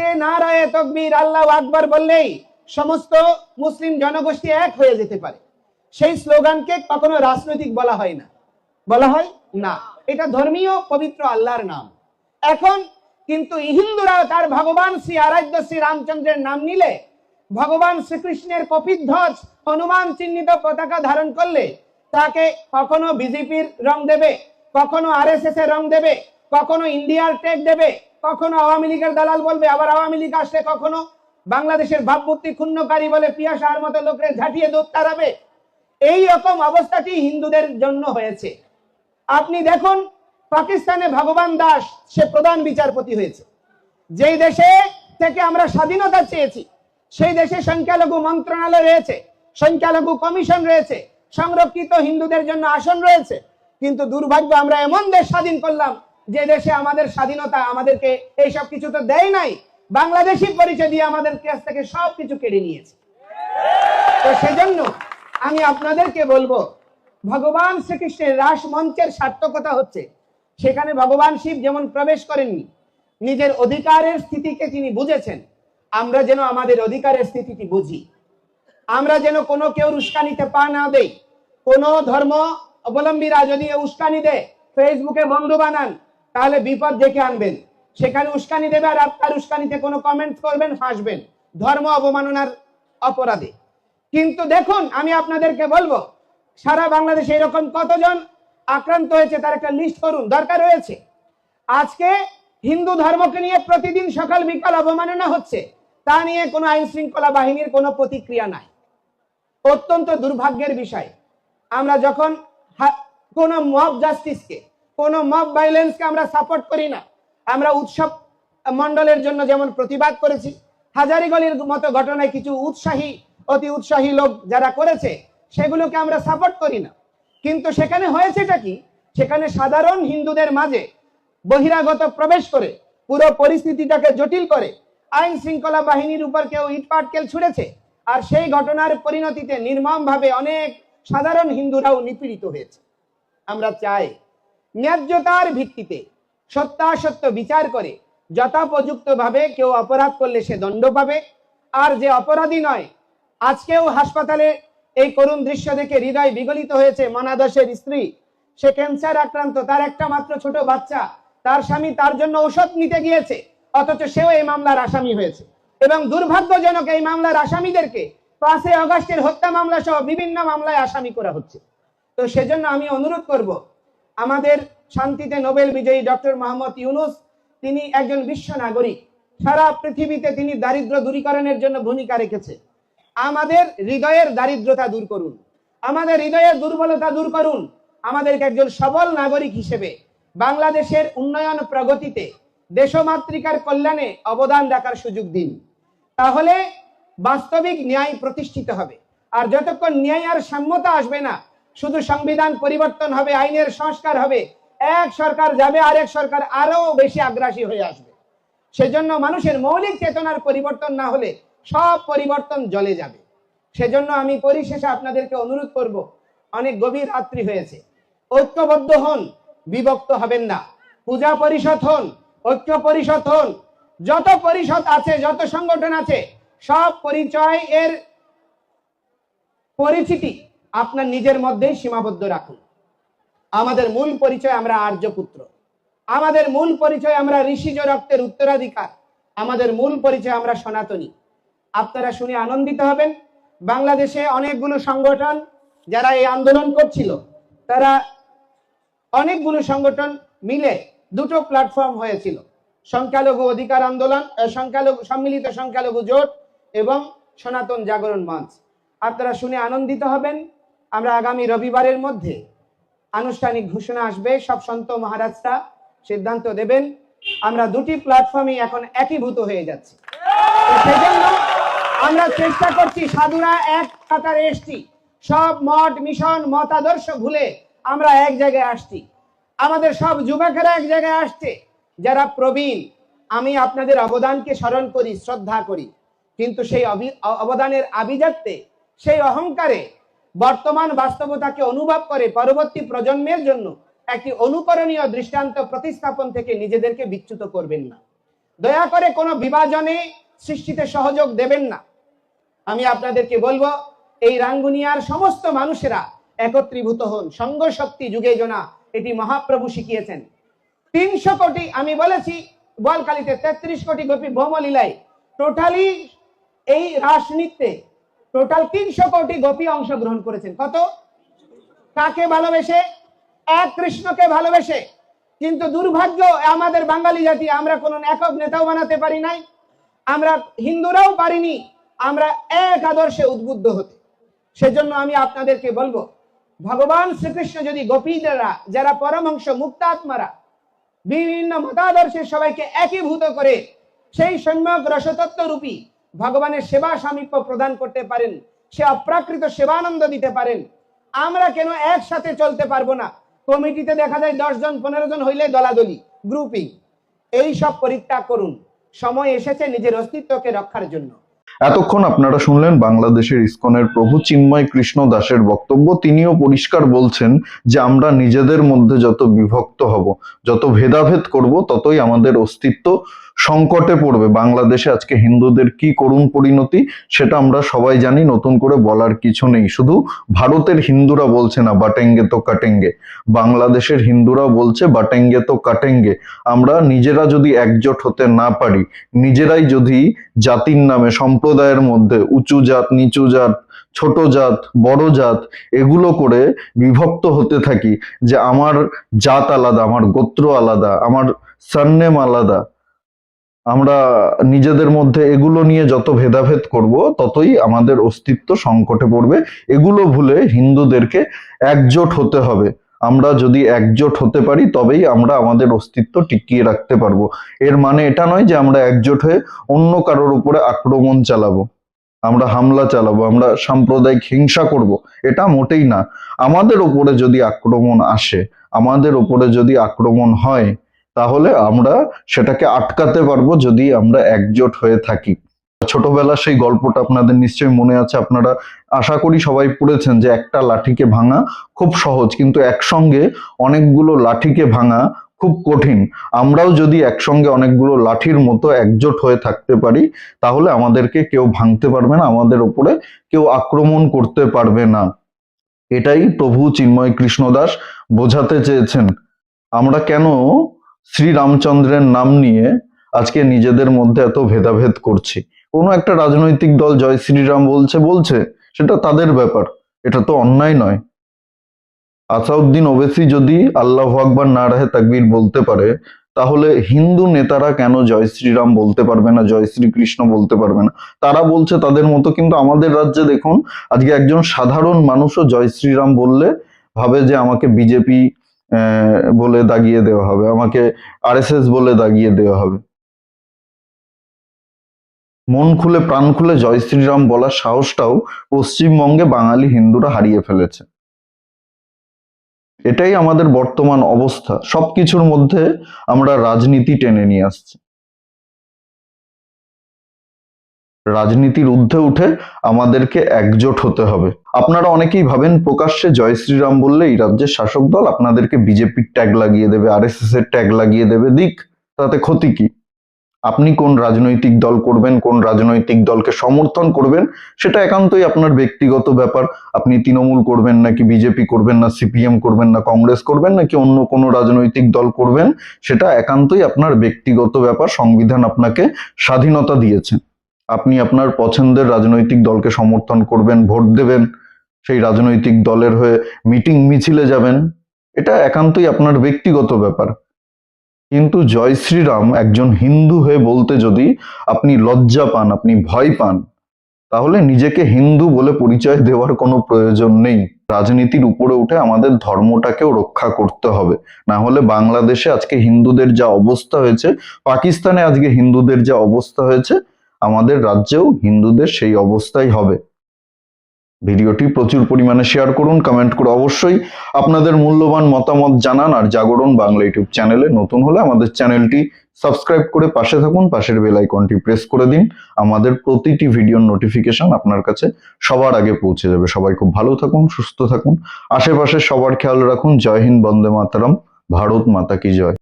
নারায়ে আল্লাহ আকবার বললেই সমস্ত মুসলিম জনগোষ্ঠী এক হয়ে যেতে পারে। সেই স্লোগানকে কখনো রাজনৈতিক বলা হয় না। বলা হয় না। এটা ধর্মীয়, পবিত্র আল্লাহর নাম। এখন কিন্তু হিন্দুরা তার ভগবান শ্রী আরাধ্য শ্রী রামচন্দ্রের নাম নিলে, ভগবান শ্রীকৃষ্ণের কপিধ্বজ হনুমান চিহ্নিত পতাকা ধারণ করলে তাকে কখনো বিজেপির রং দেবে, কখনো আরএসএস এর রং দেবে, কখনো ইন্ডিয়ার টেক দেবে কখনো আওয়ামী লীগের দালাল বলবে, আবার আওয়ামী লীগ আসলে কখনো বাংলাদেশের ভাবমূর্তি ক্ষুণ্ণকারী বলে পিয়াসার মতো লোকের ঝাঁটিয়ে দুধ তাড়াবে? এই রকম অবস্থাটি হিন্দুদের জন্য হয়েছে। আপনি দেখুন, পাকিস্তানে ভগবান দাস, সে প্রধান বিচারপতি হয়েছে। যেই দেশে থেকে আমরা স্বাধীনতা চেয়েছি, সেই দেশে সংখ্যালঘু মন্ত্রণালয় রয়েছে, সংখ্যালঘু কমিশন রয়েছে, সংরক্ষিত হিন্দুদের জন্য আসন রয়েছে। কিন্তু দুর্ভাগ্য, আমরা এমন দেশ স্বাধীন করলাম যে দেশে আমাদের স্বাধীনতা আমাদেরকে এইসব কিছু তো দেয় নাই, বাংলাদেশি পরিচয় দিয়ে আমাদের কাছ থেকে সব কিছু কেড়ে নিয়েছে। তো সেজন্য আমি আপনাদেরকে বলব, ভগবান শ্রীকৃষ্ণের রাস মঞ্চের সার্থকতা হচ্ছে, সেখানে ভগবান শিব যেমন প্রবেশ করেননি, নিজের অধিকারের স্থিতিকে তিনি বুঝেছেন, আমরা যেন আমাদের অধিকারের স্থিতিটি বুঝি। আমরা যেন কোনো কেউ উস্কানিতে পা না দেই, কোনো ধর্ম অবলম্বীরা যদি উস্কানি দেয় ফেসবুকে বন্ধু বানান তাহলে বিপদ ডেকে আনবেন। সেখানে উস্কানি দেবে আর আপনার উস্কানিতে কোনো কমেন্ট করবেন, হাসবেন। ধর্ম অবমাননার অপরাধে। কিন্তু দেখুন, আমি আপনাদেরকে বলব, সারা বাংলাদেশে এরকম কতজন আক্রান্ত হয়েছে তার একটা লিস্ট করুন, দরকার রয়েছে। আজকে হিন্দু ধর্মকে নিয়ে প্রতিদিন সকাল বিকাল অবমাননা হচ্ছে, তা নিয়ে কোনো আইন শৃঙ্খলা বাহিনীর কোনো প্রতিক্রিয়া নাই। অত্যন্ত দুর্ভাগ্যের বিষয়। আমরা যখন কোনো মব জাস্টিসকে কোনো মব ভাইলেন্সকে আমরা সাপোর্ট করি না। আমরা উৎসব মণ্ডলের জন্য যেমন প্রতিবাদ করেছি, হাজারিগলির মতো ঘটনায় কিছু উৎসাহী, অতি উৎসাহী লোক যারা করেছে, সেগুলোকে আমরা সাপোর্ট করি না। কিন্তু সেখানে হয়েছেটা কি? সেখানে সাধারণ হিন্দুদের মাঝে বহিরাগত প্রবেশ করে, পুরো পরিস্থিতিটাকে জটিল করে, আইন শৃঙ্খলা বাহিনীর উপর কেউ ইটপাটকেল ছুড়েছে, আর সেই ঘটনার পরিণতিতে নির্মমভাবে অনেক সাধারণ হিন্দুরাও নিপীড়িত হয়েছে। আমরা চাই ন্যায্যতার ভিত্তিতে সত্যাসত্য বিচার করে যথোপযুক্ত ভাবে কেউ অপরাধ করলে সে দণ্ড পাবে। আর যে অপরাধী নয়, আজকেও হাসপাতালে এই করুণ দৃশ্য দেখে হৃদয় বিগলিত হয়েছে মনাদশের স্ত্রী। সে ক্যান্সার আক্রান্ত, তার একটা মাত্র ছোট বাচ্চা। তার স্বামী তার জন্য ঔষধ নিতে গিয়েছে, অথচ সেও এই মামলার আসামি হয়েছে। এবং দুর্ভাগ্যজনক এই মামলার আসামিদেরকে পাঁচই অগস্টের হত্যা মামলা সহ বিভিন্ন মামলায় আসামি করা হচ্ছে। তো সেজন্য আমি অনুরোধ করব আমাদের শান্তিতে নোবেল বিজয়ী ডক্টর মোহাম্মদ ইউনুস, তিনি একজন বিশ্ব নাগরিক। সারা পৃথিবীতে তিনি দারিদ্র দূরীকরণের জন্য ভূমিকা রেখেছে। আমাদের হৃদয়ের দারিদ্রতা দূর করুন। আমাদের হৃদয়ের দুর্বলতা দূর করুন। আমাদেরকে একজন সবল নাগরিক হিসেবে বাংলাদেশের উন্নয়ন প্রগতিতে দেশমাতৃকার কল্যাণে অবদান রাখার সুযোগ দিন। তাহলে বাস্তবিক ন্যায় প্রতিষ্ঠিত হবে। আর যতক্ষণ ন্যায় আর সাম্যতা আসবে না শুধু সংবিধান পরিবর্তন হবে, আইনের সংস্কার হবে। এক সরকার যাবে, আরেক সরকার আরও বেশি আগ্রাসী হয়ে আসবে। সেজন্য মানুষের মৌলিক চেতনার পরিবর্তন না হলে সব পরিবর্তন জলে যাবে। সেজন্য আমি পরিশেষে আপনাদেরকে অনুরোধ করব, অনেক গভীর রাত্রি হয়েছে। ঐক্যবদ্ধ হন, বিভক্ত হবেন না। পূজা পরিষদ হন, ঐক্য পরিষদ হন। যত পরিষদ আছে, যত সংগঠন আছে, সব পরিচয় এর পরিচিতি আপনার নিজের মধ্যেই সীমাবদ্ধ রাখুন। আমাদের মূল পরিচয় আমরা আর্যপুত্র আমাদের মূল পরিচয় আমরা ঋষিজ রক্তের উত্তরাধিকার। আমাদের মূল পরিচয় আমরা সনাতনী। আপনারা শুনে আনন্দিত হবেন। বাংলাদেশে অনেকগুলো সংগঠন যারা এই আন্দোলন করছিল, তারা অনেকগুলো সংগঠন মিলে দুটো প্ল্যাটফর্ম হয়েছিল। সংখ্যালঘু অধিকার আন্দোলন সংখ্যালঘু, সম্মিলিত সংখ্যালঘু জোট এবং সনাতন জাগরণ মঞ্চ। আপনারা শুনে আনন্দিত হবেন। আমরা আগামী রবিবারের মধ্যে আনুষ্ঠানিক ঘোষণা আসবে। সব সন্ত মহারাজরা সিদ্ধান্ত দেবেন। আমরা দুটি প্ল্যাটফর্মে এখন একীভূত হয়ে যাচ্ছি। সেজন্য আমরা চেষ্টা করছি সাধুরা এক কাতারে এসছি। সব মঠ, মিশন, মতাদর্শ ভুলে আমরা এক জায়গায় আসছি। আমাদের সব যুবকেরা এক জায়গায় আসছে। যারা প্রবীণ, আমি আপনাদের অবদানকে স্মরণ করি, শ্রদ্ধা করি। কিন্তু সেই অবদানের আভিজাত্যে, সেই অহংকারে বর্তমান বাস্তবতাকে অনুভব করে পরবর্তী প্রজন্মের জন্য একটি অনুকরণীয় দৃষ্টান্ত প্রতিস্থাপন থেকে নিজেদেরকে বিচ্যুত করবেন না। দয়া করে কোনো বিভাজনে সৃষ্টিতে সহযোগ দেবেন না। আমি আপনাদেরকে বলব, এই রাঙ্গুনিয়ার সমস্ত মানুষেরা একত্রীভূত হন। সঙ্গ শক্তি যুগে জনা এটি মহাপ্রভু শিখিয়েছেন। তিনশো কোটি, আমি বলেছি বলকালিতে তেত্রিশ কোটি গোপী ভৌমলীলায় টোটালি এই রাস নৃত্যে টোটাল তিনশো কোটি গোপী অংশগ্রহণ করেছেন। কত? কাকে ভালোবেসে? এক কৃষ্ণকে ভালোবেসে। কিন্তু দুর্ভাগ্য, আমাদের বাঙালি জাতি, আমরা কোন একক নেতাও বানাতে পারি নাই। আমরা হিন্দুরাও পারিনি। আমরা এক আদর্শে উদ্বুদ্ধ হতে। সেজন্য আমি আপনাদেরকে বলব, ভগবান শ্রীকৃষ্ণ যদি গোপীরা যারা পরমংশ মুক্তাত্মারা, বিভিন্ন মতাদর্শের সবাইকে একীভূত করে, সেই সম্যক রসতত্ত্ব রূপী ভগবানের সেবা সামীপ্য প্রদান করতে পারেন, সে অপ্রাকৃত সেবানন্দ দিতে পারেন। আমরা কেন একসাথে চলতে পারব না? কমিটিতে দেখা যায় দশ জন, পনেরো জন হইলে দলাদলি গ্রুপিং এই সব পরিত্যাগ করুন। সময় এসেছে নিজের অস্তিত্বকে রক্ষার জন্য। এতক্ষণ আপনারা শুনলেন বাংলাদেশের ইসকনের প্রভু চিন্ময় কৃষ্ণ দাসের বক্তব্য। তিনিও পরিষ্কার বলছেন যে আমরা নিজেদের মধ্যে যত বিভক্ত হব, যত ভেদাভেদ করব, ততই আমাদের অস্তিত্ব সংকটে পড়বে। বাংলাদেশে আজকে হিন্দুদের কি করুণ পরিণতি সেটা আমরা সবাই জানি, নতুন করে বলার কিছু নেই। শুধু ভারতের হিন্দুরা বলছে না, বাটেঙ্গে তো কাটেঙ্গে। বাংলাদেশের হিন্দুরা বলছে, বাটেঙ্গে তো কাটেঙ্গে। আমরা নিজেরা যদি একজোট হতে না পারি, নিজেরাই যদি জাতির নামে, সম্প্রদায়ের মধ্যে উঁচু জাত, নিচু জাত, ছোট জাত, বড় জাত, এগুলো করে বিভক্ত হতে থাকি যে আমার জাত আলাদা, আমার গোত্র আলাদা, আমার সারনেম আলাদা আমরা নিজেদের মধ্যে এগুলো নিয়ে যত ভেদাভেদ করব, ততই আমাদের অস্তিত্ব সংকটে পড়বে। এগুলো ভুলে হিন্দুদেরকে একজোট হতে হবে। আমরা যদি একজোট হতে পারি, তবেই আমরা আমাদের অস্তিত্ব টিকিয়ে রাখতে পারব। এর মানে এটা নয় যে আমরা একজোট হয়ে অন্য কারোর উপরে আক্রমণ চালাবো। আমরা হামলা চালাবো, আমরা সাম্প্রদায়িক হিংসা করব, এটা মোটেই না। আমাদের উপরে যদি আক্রমণ আসে, আমাদের উপরে যদি আক্রমণ হয় তাহলে আমরা সেটাকে আটকাতে পারব যদি আমরা একজোট হয়ে থাকি। ছোটবেলা সেই গল্পটা আপনাদের নিশ্চয়ই মনে আছে, আপনারা আশা করি সবাই পড়েছেন যে একটা লাঠিকে ভাঙা খুব সহজ, কিন্তু একসঙ্গে অনেকগুলো লাঠিকে ভাঙা খুব কঠিন। আমরাও যদি একসঙ্গে অনেকগুলো লাঠির মতো একজোট হয়ে থাকতে পারি, তাহলে আমাদেরকে কেউ ভাঙতে পারবে না, আমাদের উপরে কেউ আক্রমণ করতে পারবে না। এটাই প্রভু চিন্ময় কৃষ্ণদাস বোঝাতে চেয়েছেন। আমরা কেন শ্রী রামচন্দ্রের নাম নিয়ে আজকে নিজেদের মধ্যে এত ভেদাভেদ করছি। কোনো একটা রাজনৈতিক দল জয় শ্রীরাম বলছে বলছে, সেটা তাদের ব্যাপার, এটা তো অন্যায় নয়। আসাউদ্দিন ওবেসি যদি আল্লাহ আকবর না রাহে তাকবীর বলতে পারে, তাহলে হিন্দু নেতারা কেন জয় শ্রীরাম বলতে পারবে না, জয় শ্রীকৃষ্ণ বলতে পারবে না? তারা বলছে তাদের মতো, কিন্তু আমাদের রাজ্যে দেখুন, আজকে একজন সাধারণ মানুষও জয় শ্রীরাম বললে ভাবে যে আমাকে বিজেপি বলে দাগিয়ে দেওয়া হবে। আমাকে আরএসএস বলে দাগিয়ে দেওয়া হবে। মন খুলে প্রাণ খুলে জয় শ্রীরাম বলার সাহসটাও পশ্চিমবঙ্গে বাঙালি হিন্দুরা হারিয়ে ফেলেছে। এটাই আমাদের বর্তমান অবস্থা। সবকিছুর মধ্যে আমরা রাজনীতি টেনে নিয়ে আসছি। রাজনীতির ঊর্ধ্বে উঠে আমাদেরকে একজোট হতে হবে। আপনারা অনেকেই ভাবেন প্রকাশ্যে জয় শ্রীরাম বললে এই রাজ্যের শাসক দল আপনাদেরকে বিজেপির ট্যাগ লাগিয়ে দেবে আর এর ট্যাগ লাগিয়ে দেবে। দিক, তাতে ক্ষতি কি? আপনি কোন রাজনৈতিক দল করবেন, কোন রাজনৈতিক দলকে সমর্থন করবেন, সেটা একান্তই আপনার ব্যক্তিগত ব্যাপার। আপনি তৃণমূল করবেন নাকি বিজেপি করবেন না সিপিএম করবেন না, কংগ্রেস করবেন নাকি অন্য কোনো রাজনৈতিক দল করবেন, সেটা একান্তই আপনার ব্যক্তিগত ব্যাপার। সংবিধান আপনাকে স্বাধীনতা দিয়েছে। আপনি আপনার পছন্দের রাজনৈতিক দলকে সমর্থন করবেন, ভোট দেবেন, সেই রাজনৈতিক দলের হয়ে মিটিং মিছিলে যাবেন, এটা একান্তই আপনার ব্যক্তিগত ব্যাপার। কিন্তু জয় শ্রীরাম একজন হিন্দু হয়ে বলতে যদি আপনি লজ্জা পান, আপনি ভয় পান, তাহলে নিজেকে হিন্দু বলে পরিচয় দেওয়ার কোনো প্রয়োজন নেই। রাজনীতির উপরে উঠে আমাদের ধর্মটাকেও রক্ষা করতে হবে। না হলে বাংলাদেশে আজকে হিন্দুদের যা অবস্থা হয়েছে, পাকিস্তানে আজকে হিন্দুদের যা অবস্থা হয়েছে আমাদের রাজ্যেও হিন্দুদের সেই অবস্থাই হবে। ভিডিওটি প্রচুর পরিমাণে শেয়ার করুন কমেন্ট করে অবশ্যই আপনাদের মূল্যবান মতামত জানান আর জাগরণ বাংলা ইউটিউব চ্যানেলে নতুন হলে আমাদের চ্যানেলটি সাবস্ক্রাইব করে পাশে থাকুন, পাশের বেল আইকনটি প্রেস করে দিন। আমাদের প্রতিটি ভিডিওর নোটিফিকেশন আপনার কাছে সবার আগে পৌঁছে যাবে। সবাই খুব ভালো থাকুন, সুস্থ থাকুন। আশেপাশে সবার খেয়াল রাখুন। জয় হিন্দ, বন্দে মাতারাম। ভারত মাতা কি জয়।